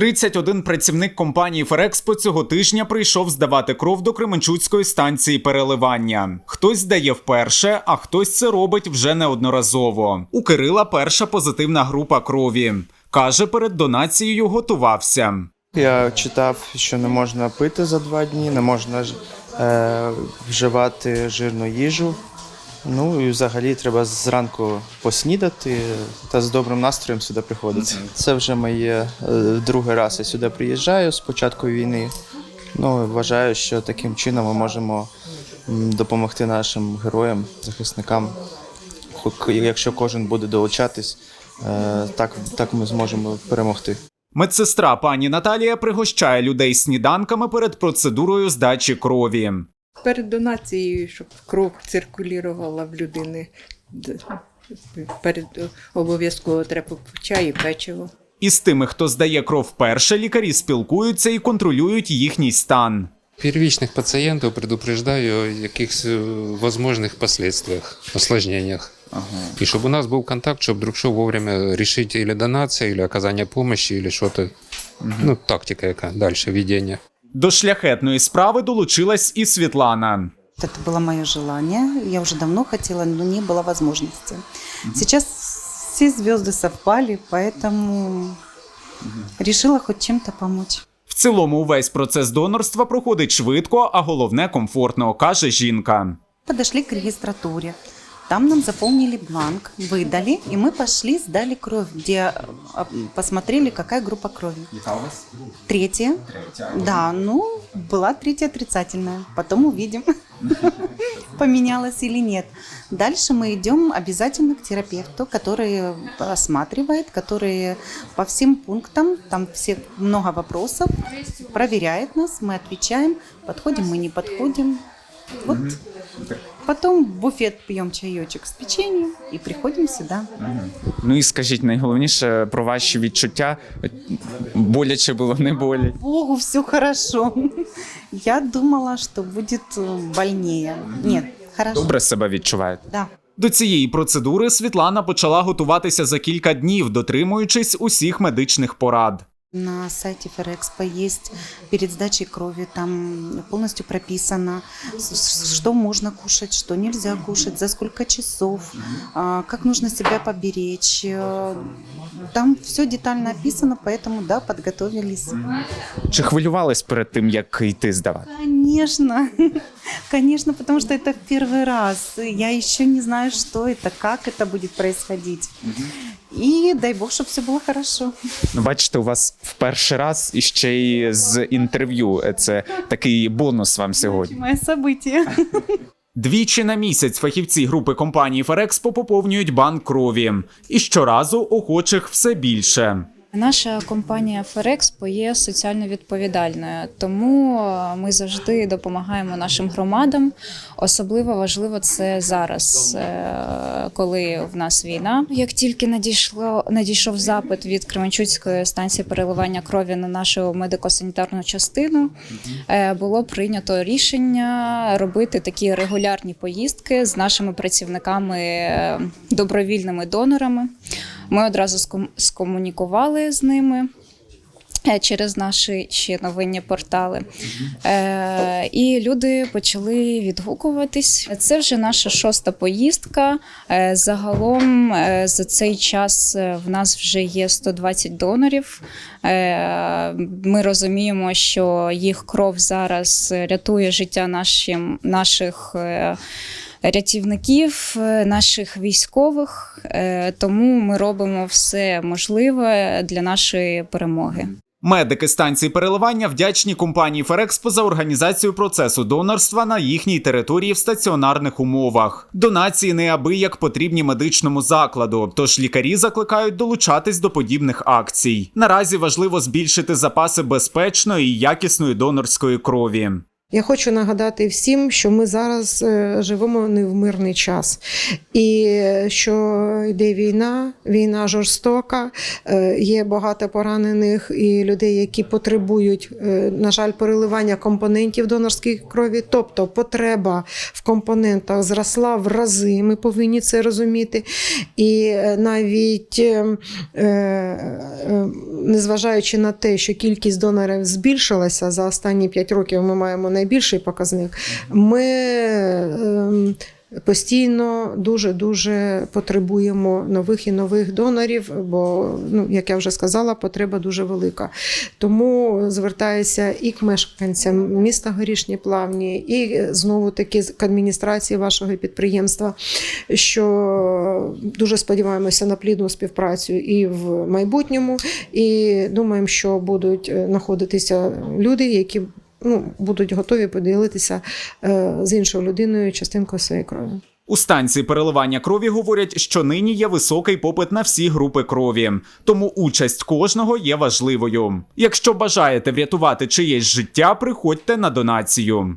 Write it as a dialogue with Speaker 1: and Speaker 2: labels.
Speaker 1: 31 працівник компанії Ферекспо цього тижня прийшов здавати кров до Кременчуцької станції переливання. Хтось здає вперше, а хтось це робить вже неодноразово. У Кирила перша позитивна група крові. Каже, перед донацією готувався.
Speaker 2: Я читав, що не можна пити за два дні, не можна е, вживати жирну їжу. Ну і взагалі треба зранку поснідати та з добрим настроєм сюди приходити. Це вже моє е, другий раз я сюди приїжджаю з початку війни. Ну, вважаю, що таким чином ми можемо допомогти нашим героям, захисникам. Якщо кожен буде долучатись, е, так, так ми зможемо перемогти.
Speaker 1: Медсестра пані Наталія пригощає людей сніданками перед процедурою здачі крові.
Speaker 3: перед донацією, щоб кров циркулювала в людини. Д- Перед обов'язково треба чай і печиво.
Speaker 1: Із тими, хто здає кров вперше, лікарі спілкуються і контролюють їхній стан.
Speaker 4: Первичных пациентов предупреждаю о якихось е, возможных последствиях, осложнениях. И чтобы у нас был контакт, чтобы вдруг что вовремя решить или донация, или оказание помощи, или что-то. Ну, тактика яка дальше ведення.
Speaker 1: До шляхетної справи долучилась і Світлана.
Speaker 5: Это было мое желание. Я уже давно хотела, но не было возможности. Сейчас все звезды совпали, поэтому решила хоть чем-то помочь.
Speaker 1: В цілому увесь процес донорства проходить швидко, а головне комфортно, каже жінка.
Speaker 5: Подошли к регистратуре. Там нам заполнили бланк, выдали, и мы пошли, сдали кровь, где а, посмотрели, какая группа крови. Третья. Да, ну, была третья отрицательная. Потом увидим, поменялась или нет. Дальше мы идем обязательно к терапевту, который осматривает, который по всем пунктам, там все много вопросов, проверяет нас, мы отвечаем, подходим мы, не подходим. Вот. Потом в буфет пьем чаечек с печеньем и приходим сюда.
Speaker 1: Ну і скажіть найголовніше про ваші відчуття. Боляче було, не болі.
Speaker 5: Богу, все хорошо. Я думала, что будет э, больнее. Нет, хорошо.
Speaker 1: Добре себе відчуваєте.
Speaker 5: Да.
Speaker 1: До цієї процедури Світлана почала готуватися за кілька днів, дотримуючись усіх медичних порад.
Speaker 5: На сайте Ферекспо есть перед сдачей крови, там полностью прописано, что можно кушать, что нельзя кушать, за сколько часов, как нужно себя поберечь. Э, Там все детально описано, поэтому да, подготовились.
Speaker 1: Чи хвилювались перед тим, як йти здавати?
Speaker 5: Конечно, конечно, потому что это в первый раз. Я еще не знаю, что это, как это будет происходить. И дай бог, чтобы все было хорошо.
Speaker 1: Ну, бачите, у вас в перший раз і ще й з інтерв'ю. Це такий бонус вам сьогодні.
Speaker 5: Мое событие.
Speaker 1: Двічі на місяць фахівці групи компанії Ферекспо поповнюють банк крові. І щоразу охочих все більше.
Speaker 6: Наша компанія Ферекспо є соціально відповідальною, тому е, ми завжди допомагаємо нашим громадам. Особливо важливо це зараз, е, коли в нас війна. Як тільки надійшло надійшов запит від Кременчуцької станції переливання крові на нашу медико-санітарну частину, е, було прийнято рішення робити такі регулярні поїздки з нашими працівниками добровільними донорами. Ми одразу скомунікували з ними. е, Через наші ще новинні портали. Е, і люди почали відгукуватись. Це вже наша шоста поїздка. Е, загалом е, за цей час в нас вже є 120 донорів. Е, ми розуміємо, що їх кров зараз рятує життя нашим, наших. Рятівників, е, наших військових, Е, тому ми робимо все можливе для нашої перемоги.
Speaker 1: Медики станції переливання вдячні компанії Ферекспо за організацію процесу донорства на їхній території в стаціонарних умовах. Донації неабияк потрібні медичному закладу, тож лікарі закликають долучатись до подібних акцій. Наразі важливо збільшити запаси безпечної і якісної донорської крові.
Speaker 7: Я хочу нагадати всім, що ми зараз е, живемо не в мирний час, і е, що йде війна, війна жорстока, е, є багато поранених і людей, які потребують, на жаль, переливання компонентів донорської крові. Тобто потреба в компонентах зросла в рази. Ми повинні це розуміти. І навіть незважаючи на те, що кількість донорів збільшилася за останні 5 років, ми маємо найбільший показник. Ми ем, постійно дуже дуже потребуємо нових і нових донорів, бо, ну, як я вже сказала, потреба дуже велика. Тому звертаюся і к мешканцям міста Горішні Плавні, і знову таки к адміністрації вашого підприємства, що дуже сподіваємося на плідну співпрацю і в майбутньому, і думаємо, що будуть е, знаходитися люди, які ну, будуть готові поділитися е, з іншою людиною частинкою своєї крові.
Speaker 1: У станції переливання крові говорять, що нині є високий попит на всі групи крові, тому участь кожного є важливою. Якщо бажаєте врятувати чиєсь життя, приходьте на донацію.